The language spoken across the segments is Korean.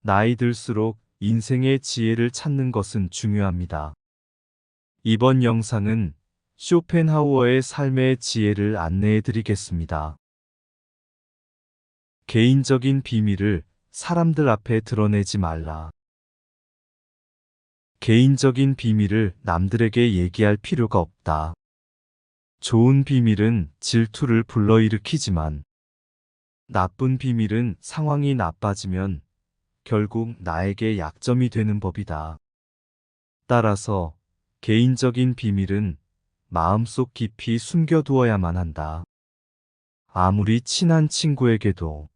나이 들수록 인생의 지혜를 찾는 것은 중요합니다. 이번 영상은 쇼펜하우어의 삶의 지혜를 안내해 드리겠습니다. 개인적인 비밀을 사람들 앞에 드러내지 말라. 개인적인 비밀을 남들에게 얘기할 필요가 없다. 좋은 비밀은 질투를 불러일으키지만 나쁜 비밀은 상황이 나빠지면 결국 나에게 약점이 되는 법이다. 따라서 개인적인 비밀은 마음속 깊이 숨겨두어야만 한다. 아무리 친한 친구에게도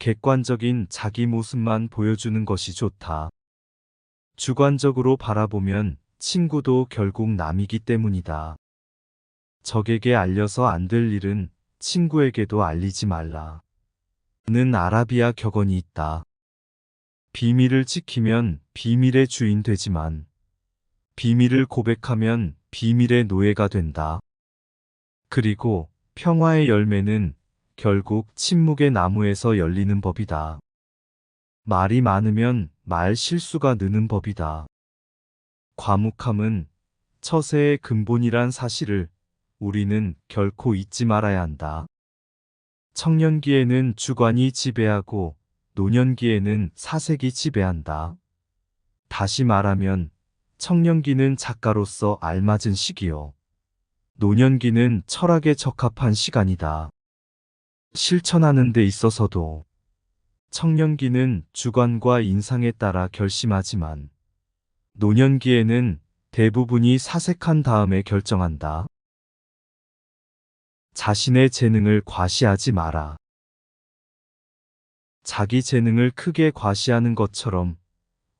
객관적인 자기 모습만 보여주는 것이 좋다. 주관적으로 바라보면 친구도 결국 남이기 때문이다. 적에게 알려서 안 될 일은 친구에게도 알리지 말라. 는 아라비아 격언이 있다. 비밀을 지키면 비밀의 주인 되지만 비밀을 고백하면 비밀의 노예가 된다. 그리고 평화의 열매는 결국 침묵의 나무에서 열리는 법이다. 말이 많으면 말 실수가 느는 법이다. 과묵함은 처세의 근본이란 사실을 우리는 결코 잊지 말아야 한다. 청년기에는 주관이 지배하고 노년기에는 사색이 지배한다. 다시 말하면 청년기는 작가로서 알맞은 시기요. 노년기는 철학에 적합한 시간이다. 실천하는 데 있어서도 청년기는 주관과 인상에 따라 결심하지만 노년기에는 대부분이 사색한 다음에 결정한다. 자신의 재능을 과시하지 마라. 자기 재능을 크게 과시하는 것처럼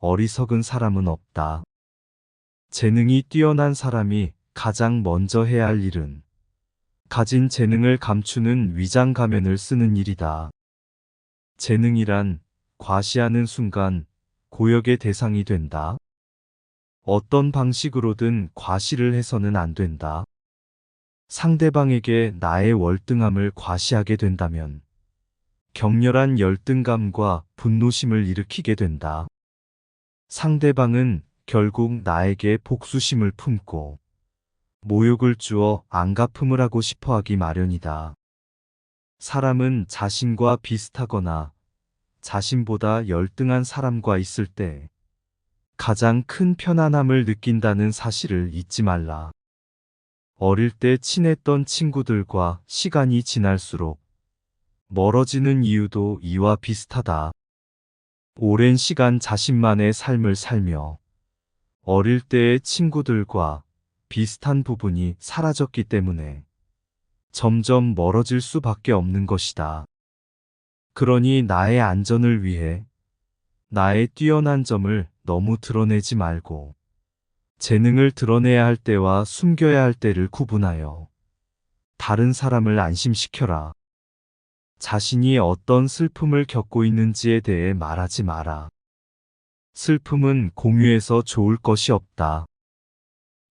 어리석은 사람은 없다. 재능이 뛰어난 사람이 가장 먼저 해야 할 일은 가진 재능을 감추는 위장 가면을 쓰는 일이다. 재능이란 과시하는 순간 고역의 대상이 된다. 어떤 방식으로든 과시를 해서는 안 된다. 상대방에게 나의 월등함을 과시하게 된다면 격렬한 열등감과 분노심을 일으키게 된다. 상대방은 결국 나에게 복수심을 품고 모욕을 주어 안갚음을 하고 싶어 하기 마련이다. 사람은 자신과 비슷하거나 자신보다 열등한 사람과 있을 때 가장 큰 편안함을 느낀다는 사실을 잊지 말라. 어릴 때 친했던 친구들과 시간이 지날수록 멀어지는 이유도 이와 비슷하다. 오랜 시간 자신만의 삶을 살며 어릴 때의 친구들과 비슷한 부분이 사라졌기 때문에 점점 멀어질 수밖에 없는 것이다. 그러니 나의 안전을 위해 나의 뛰어난 점을 너무 드러내지 말고 재능을 드러내야 할 때와 숨겨야 할 때를 구분하여 다른 사람을 안심시켜라. 자신이 어떤 슬픔을 겪고 있는지에 대해 말하지 마라. 슬픔은 공유해서 좋을 것이 없다.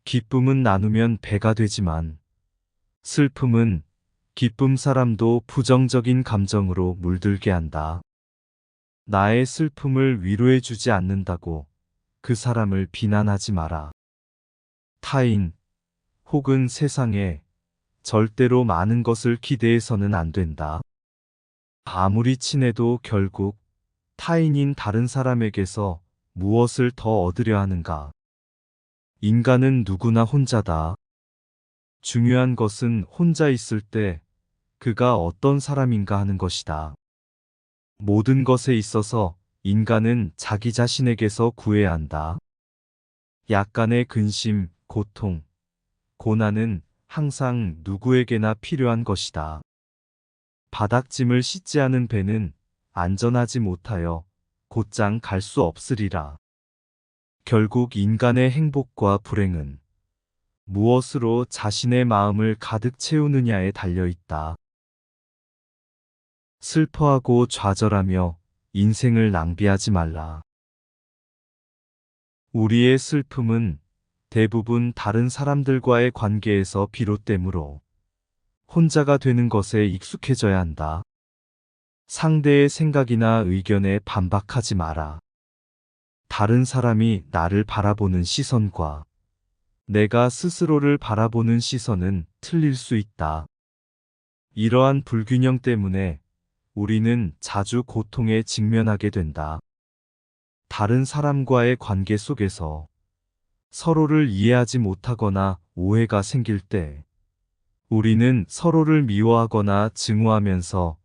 기쁨은 나누면 배가 되지만 슬픔은 기쁨 사람도 부정적인 감정으로 물들게 한다. 나의 슬픔을 위로해 주지 않는다고 그 사람을 비난하지 마라. 타인 혹은 세상에 절대로 많은 것을 기대해서는 안 된다. 아무리 친해도 결국 타인인 다른 사람에게서 무엇을 더 얻으려 하는가. 인간은 누구나 혼자다. 중요한 것은 혼자 있을 때 그가 어떤 사람인가 하는 것이다. 모든 것에 있어서 인간은 자기 자신에게서 구해야 한다. 약간의 근심, 고통, 고난은 항상 누구에게나 필요한 것이다. 바닥짐을 씻지 않은 배는 안전하지 못하여 곧장 갈 수 없으리라. 결국 인간의 행복과 불행은 무엇으로 자신의 마음을 가득 채우느냐에 달려 있다. 슬퍼하고 좌절하며 인생을 낭비하지 말라. 우리의 슬픔은 대부분 다른 사람들과의 관계에서 비롯되므로 혼자가 되는 것에 익숙해져야 한다. 상대의 생각이나 의견에 반박하지 마라. 다른 사람이 나를 바라보는 시선과 내가 스스로를 바라보는 시선은 틀릴 수 있다. 이러한 불균형 때문에 우리는 자주 고통에 직면하게 된다. 다른 사람과의 관계 속에서 서로를 이해하지 못하거나 오해가 생길 때 우리는 서로를 미워하거나 증오하면서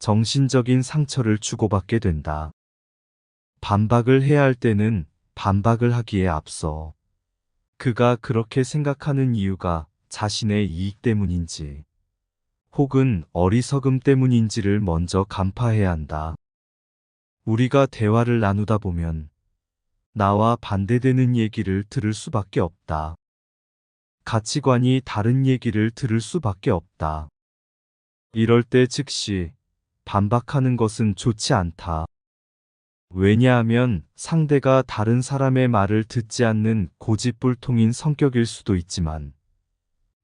정신적인 상처를 주고받게 된다. 반박을 해야 할 때는 반박을 하기에 앞서 그가 그렇게 생각하는 이유가 자신의 이익 때문인지 혹은 어리석음 때문인지를 먼저 간파해야 한다. 우리가 대화를 나누다 보면 나와 반대되는 얘기를 들을 수밖에 없다. 가치관이 다른 얘기를 들을 수밖에 없다. 이럴 때 즉시 반박하는 것은 좋지 않다. 왜냐하면 상대가 다른 사람의 말을 듣지 않는 고집불통인 성격일 수도 있지만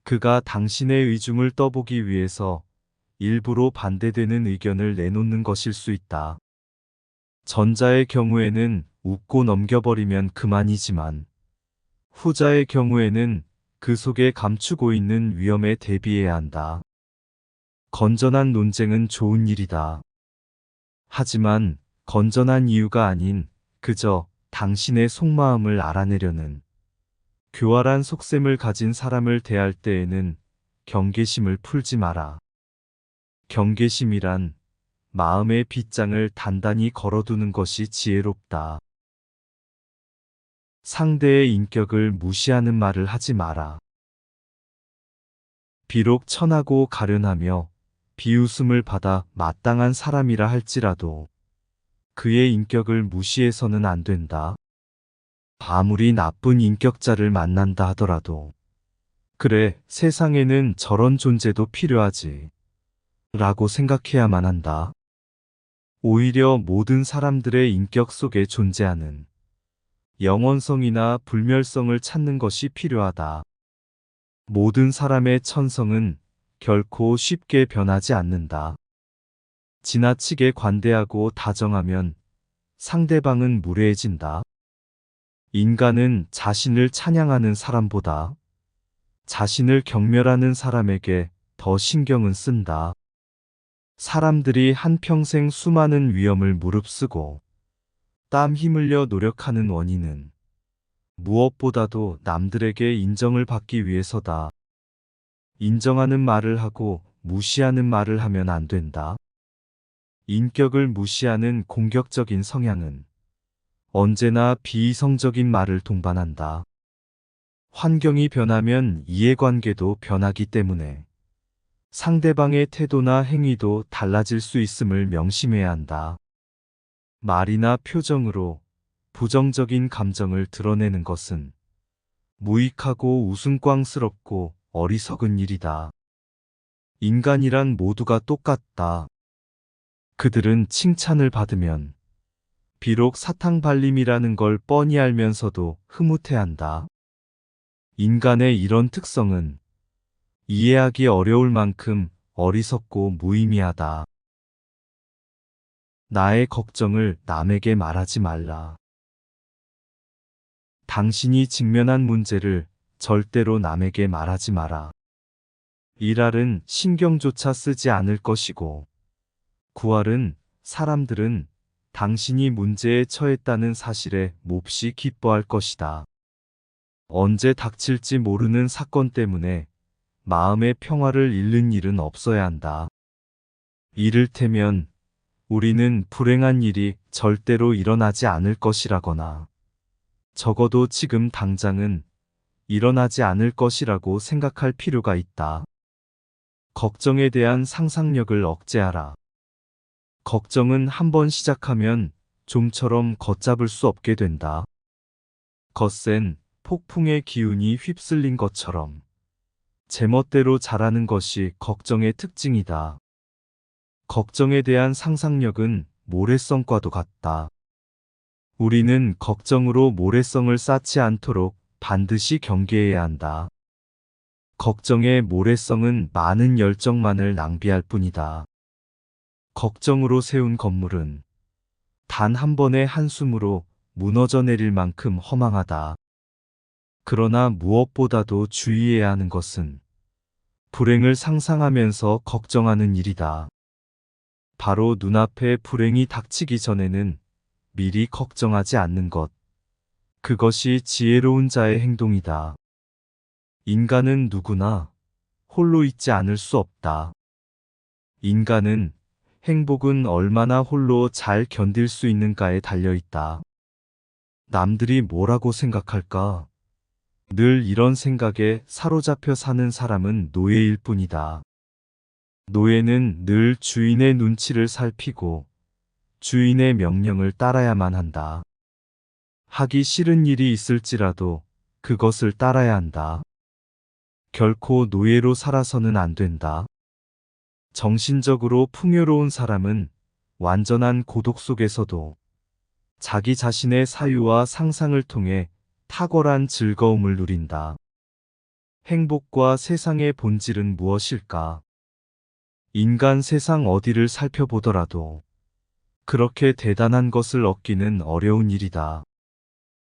그가 당신의 의중을 떠보기 위해서 일부러 반대되는 의견을 내놓는 것일 수 있다. 전자의 경우에는 웃고 넘겨버리면 그만이지만 후자의 경우에는 그 속에 감추고 있는 위험에 대비해야 한다. 건전한 논쟁은 좋은 일이다. 하지만 건전한 이유가 아닌 그저 당신의 속마음을 알아내려는 교활한 속셈을 가진 사람을 대할 때에는 경계심을 풀지 마라. 경계심이란 마음의 빗장을 단단히 걸어두는 것이 지혜롭다. 상대의 인격을 무시하는 말을 하지 마라. 비록 천하고 가련하며 비웃음을 받아 마땅한 사람이라 할지라도 그의 인격을 무시해서는 안 된다. 아무리 나쁜 인격자를 만난다 하더라도 그래, 세상에는 저런 존재도 필요하지. 라고 생각해야만 한다. 오히려 모든 사람들의 인격 속에 존재하는 영원성이나 불멸성을 찾는 것이 필요하다. 모든 사람의 천성은 결코 쉽게 변하지 않는다. 지나치게 관대하고 다정하면 상대방은 무례해진다. 인간은 자신을 찬양하는 사람보다 자신을 경멸하는 사람에게 더 신경은 쓴다. 사람들이 한평생 수많은 위험을 무릅쓰고 땀 힘흘려 노력하는 원인은 무엇보다도 남들에게 인정을 받기 위해서다. 인정하는 말을 하고 무시하는 말을 하면 안 된다. 인격을 무시하는 공격적인 성향은 언제나 비이성적인 말을 동반한다. 환경이 변하면 이해관계도 변하기 때문에 상대방의 태도나 행위도 달라질 수 있음을 명심해야 한다. 말이나 표정으로 부정적인 감정을 드러내는 것은 무익하고 우스꽝스럽고 어리석은 일이다. 인간이란 모두가 똑같다. 그들은 칭찬을 받으면 비록 사탕 발림이라는 걸 뻔히 알면서도 흐뭇해한다. 인간의 이런 특성은 이해하기 어려울 만큼 어리석고 무의미하다. 나의 걱정을 남에게 말하지 말라. 당신이 직면한 문제를 절대로 남에게 말하지 마라. 일할은 신경조차 쓰지 않을 것이고, 구할은 사람들은 당신이 문제에 처했다는 사실에 몹시 기뻐할 것이다. 언제 닥칠지 모르는 사건 때문에 마음의 평화를 잃는 일은 없어야 한다. 이를테면 우리는 불행한 일이 절대로 일어나지 않을 것이라거나 적어도 지금 당장은 일어나지 않을 것이라고 생각할 필요가 있다. 걱정에 대한 상상력을 억제하라. 걱정은 한번 시작하면 좀처럼 걷잡을 수 없게 된다. 거센 폭풍의 기운이 휩쓸린 것처럼 제멋대로 자라는 것이 걱정의 특징이다. 걱정에 대한 상상력은 모래성과도 같다. 우리는 걱정으로 모래성을 쌓지 않도록 반드시 경계해야 한다. 걱정의 모래성은 많은 열정만을 낭비할 뿐이다. 걱정으로 세운 건물은 단 한 번의 한숨으로 무너져 내릴 만큼 허망하다. 그러나 무엇보다도 주의해야 하는 것은 불행을 상상하면서 걱정하는 일이다. 바로 눈앞에 불행이 닥치기 전에는 미리 걱정하지 않는 것. 그것이 지혜로운 자의 행동이다. 인간은 누구나 홀로 있지 않을 수 없다. 인간은 행복은 얼마나 홀로 잘 견딜 수 있는가에 달려 있다. 남들이 뭐라고 생각할까? 늘 이런 생각에 사로잡혀 사는 사람은 노예일 뿐이다. 노예는 늘 주인의 눈치를 살피고 주인의 명령을 따라야만 한다. 하기 싫은 일이 있을지라도 그것을 따라야 한다. 결코 노예로 살아서는 안 된다. 정신적으로 풍요로운 사람은 완전한 고독 속에서도 자기 자신의 사유와 상상을 통해 탁월한 즐거움을 누린다. 행복과 세상의 본질은 무엇일까? 인간 세상 어디를 살펴보더라도 그렇게 대단한 것을 얻기는 어려운 일이다.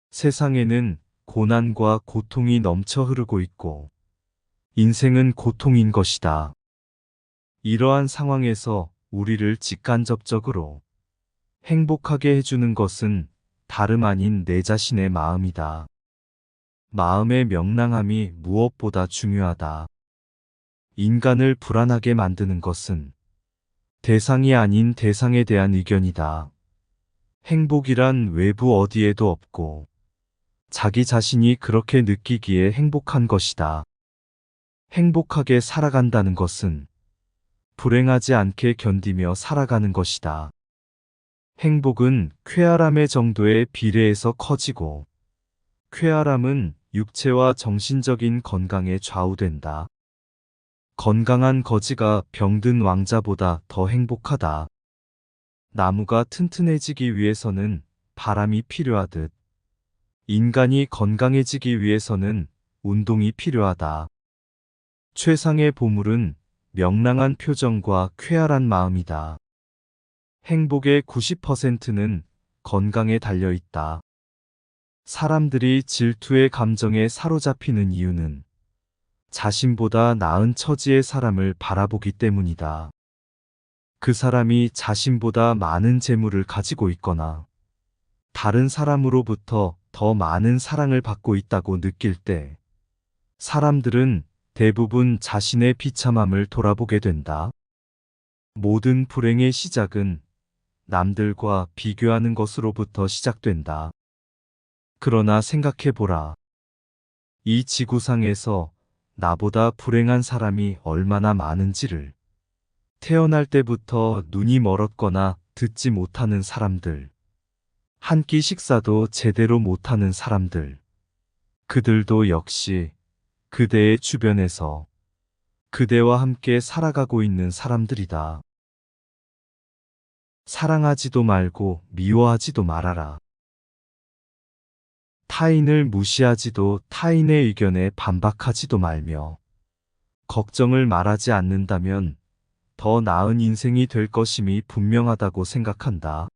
세상에는 고난과 고통이 넘쳐 흐르고 있고 인생은 고통인 것이다. 이러한 상황에서 우리를 직간접적으로 행복하게 해주는 것은 다름 아닌 내 자신의 마음이다. 마음의 명랑함이 무엇보다 중요하다. 인간을 불안하게 만드는 것은 대상이 아닌 대상에 대한 의견이다. 행복이란 외부 어디에도 없고 자기 자신이 그렇게 느끼기에 행복한 것이다. 행복하게 살아간다는 것은 불행하지 않게 견디며 살아가는 것이다. 행복은 쾌활함의 정도에 비례해서 커지고, 쾌활함은 육체와 정신적인 건강에 좌우된다. 건강한 거지가 병든 왕자보다 더 행복하다. 나무가 튼튼해지기 위해서는 바람이 필요하듯, 인간이 건강해지기 위해서는 운동이 필요하다. 최상의 보물은 명랑한 표정과 쾌활한 마음이다. 행복의 90%는 건강에 달려 있다. 사람들이 질투의 감정에 사로잡히는 이유는 자신보다 나은 처지의 사람을 바라보기 때문이다. 그 사람이 자신보다 많은 재물을 가지고 있거나 다른 사람으로부터 더 많은 사랑을 받고 있다고 느낄 때 사람들은 대부분 자신의 비참함을 돌아보게 된다. 모든 불행의 시작은 남들과 비교하는 것으로부터 시작된다. 그러나 생각해보라. 이 지구상에서 나보다 불행한 사람이 얼마나 많은지를 태어날 때부터 눈이 멀었거나 듣지 못하는 사람들, 한 끼 식사도 제대로 못하는 사람들, 그들도 역시 그대의 주변에서 그대와 함께 살아가고 있는 사람들이다. 사랑하지도 말고 미워하지도 말아라. 타인을 무시하지도 타인의 의견에 반박하지도 말며 걱정을 말하지 않는다면 더 나은 인생이 될 것임이 분명하다고 생각한다.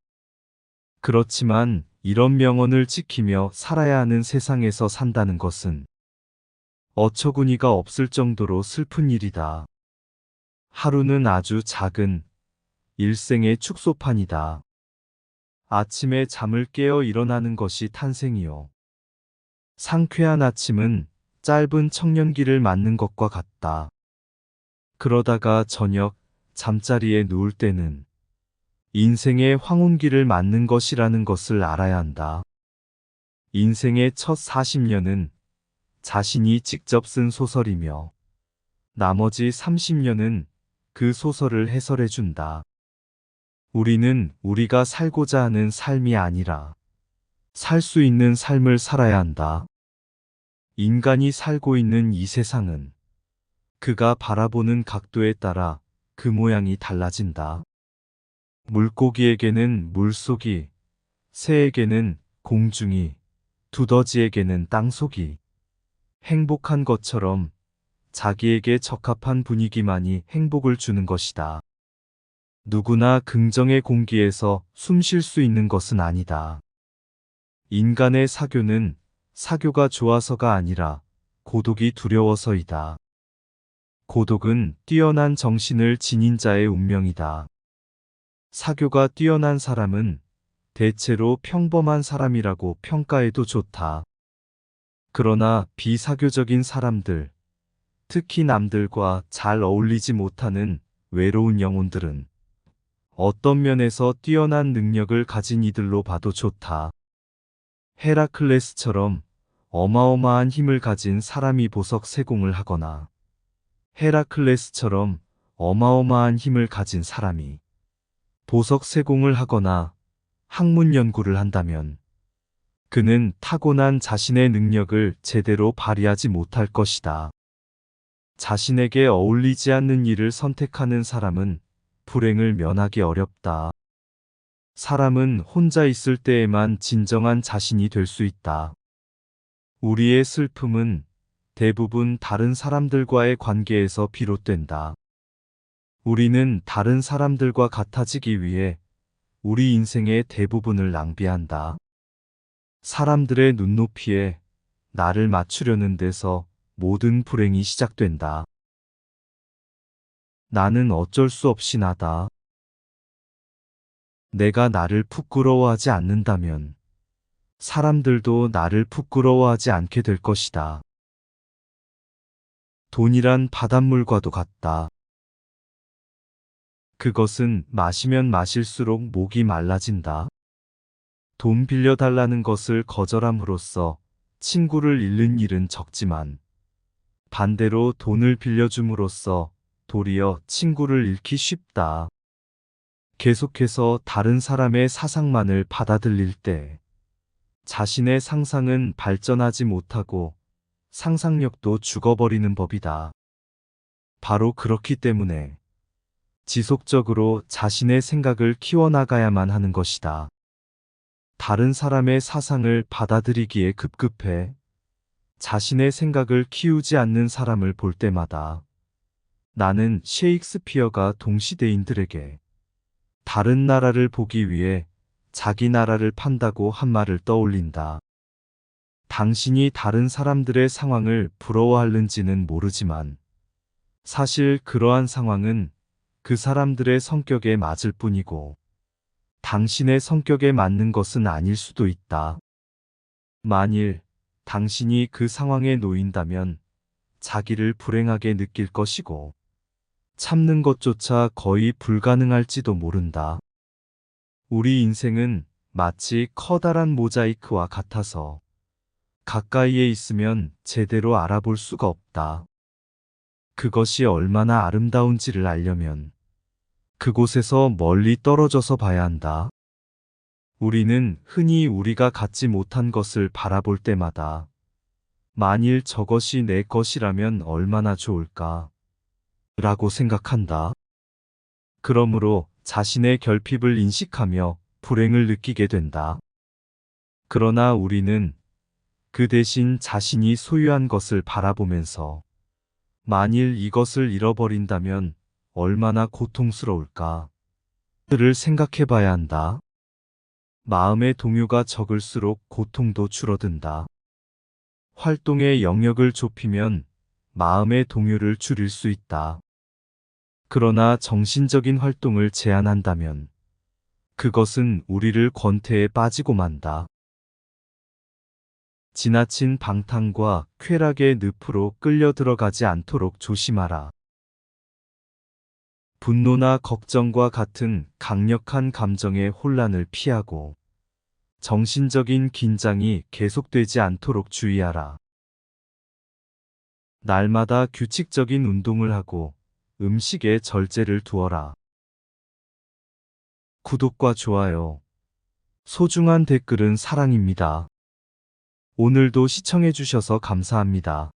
그렇지만 이런 명언을 지키며 살아야 하는 세상에서 산다는 것은 어처구니가 없을 정도로 슬픈 일이다. 하루는 아주 작은 일생의 축소판이다. 아침에 잠을 깨어 일어나는 것이 탄생이요. 상쾌한 아침은 짧은 청년기를 맞는 것과 같다. 그러다가 저녁 잠자리에 누울 때는 인생의 황혼기를 맞는 것이라는 것을 알아야 한다. 인생의 첫 40년은 자신이 직접 쓴 소설이며 나머지 30년은 그 소설을 해설해 준다. 우리는 우리가 살고자 하는 삶이 아니라 살 수 있는 삶을 살아야 한다. 인간이 살고 있는 이 세상은 그가 바라보는 각도에 따라 그 모양이 달라진다. 물고기에게는 물속이, 새에게는 공중이, 두더지에게는 땅속이, 행복한 것처럼 자기에게 적합한 분위기만이 행복을 주는 것이다. 누구나 긍정의 공기에서 숨 쉴 수 있는 것은 아니다. 인간의 사교는 사교가 좋아서가 아니라 고독이 두려워서이다. 고독은 뛰어난 정신을 지닌 자의 운명이다. 사교가 뛰어난 사람은 대체로 평범한 사람이라고 평가해도 좋다. 그러나 비사교적인 사람들, 특히 남들과 잘 어울리지 못하는 외로운 영혼들은 어떤 면에서 뛰어난 능력을 가진 이들로 봐도 좋다. 헤라클레스처럼 어마어마한 힘을 가진 사람이 보석 세공을 하거나 헤라클레스처럼 어마어마한 힘을 가진 사람이 보석 세공을 하거나 학문 연구를 한다면 그는 타고난 자신의 능력을 제대로 발휘하지 못할 것이다. 자신에게 어울리지 않는 일을 선택하는 사람은 불행을 면하기 어렵다. 사람은 혼자 있을 때에만 진정한 자신이 될 수 있다. 우리의 슬픔은 대부분 다른 사람들과의 관계에서 비롯된다. 우리는 다른 사람들과 같아지기 위해 우리 인생의 대부분을 낭비한다. 사람들의 눈높이에 나를 맞추려는 데서 모든 불행이 시작된다. 나는 어쩔 수 없이 나다. 내가 나를 부끄러워하지 않는다면 사람들도 나를 부끄러워하지 않게 될 것이다. 돈이란 바닷물과도 같다. 그것은 마시면 마실수록 목이 말라진다. 돈 빌려달라는 것을 거절함으로써 친구를 잃는 일은 적지만 반대로 돈을 빌려줌으로써 도리어 친구를 잃기 쉽다. 계속해서 다른 사람의 사상만을 받아들일 때 자신의 상상은 발전하지 못하고 상상력도 죽어버리는 법이다. 바로 그렇기 때문에 지속적으로 자신의 생각을 키워나가야만 하는 것이다. 다른 사람의 사상을 받아들이기에 급급해 자신의 생각을 키우지 않는 사람을 볼 때마다 나는 셰익스피어가 동시대인들에게 다른 나라를 보기 위해 자기 나라를 판다고 한 말을 떠올린다. 당신이 다른 사람들의 상황을 부러워하는지는 모르지만 사실 그러한 상황은 그 사람들의 성격에 맞을 뿐이고 당신의 성격에 맞는 것은 아닐 수도 있다. 만일 당신이 그 상황에 놓인다면 자기를 불행하게 느낄 것이고 참는 것조차 거의 불가능할지도 모른다. 우리 인생은 마치 커다란 모자이크와 같아서 가까이에 있으면 제대로 알아볼 수가 없다. 그것이 얼마나 아름다운지를 알려면 그곳에서 멀리 떨어져서 봐야 한다. 우리는 흔히 우리가 갖지 못한 것을 바라볼 때마다 만일 저것이 내 것이라면 얼마나 좋을까 라고 생각한다. 그러므로 자신의 결핍을 인식하며 불행을 느끼게 된다. 그러나 우리는 그 대신 자신이 소유한 것을 바라보면서 만일 이것을 잃어버린다면 얼마나 고통스러울까. 를 생각해 봐야 한다. 마음의 동요가 적을수록 고통도 줄어든다. 활동의 영역을 좁히면 마음의 동요를 줄일 수 있다. 그러나 정신적인 활동을 제한한다면 그것은 우리를 권태에 빠지고 만다. 지나친 방탕과 쾌락의 늪으로 끌려 들어가지 않도록 조심하라. 분노나 걱정과 같은 강력한 감정의 혼란을 피하고 정신적인 긴장이 계속되지 않도록 주의하라. 날마다 규칙적인 운동을 하고 음식에 절제를 두어라. 구독과 좋아요, 소중한 댓글은 사랑입니다. 오늘도 시청해주셔서 감사합니다.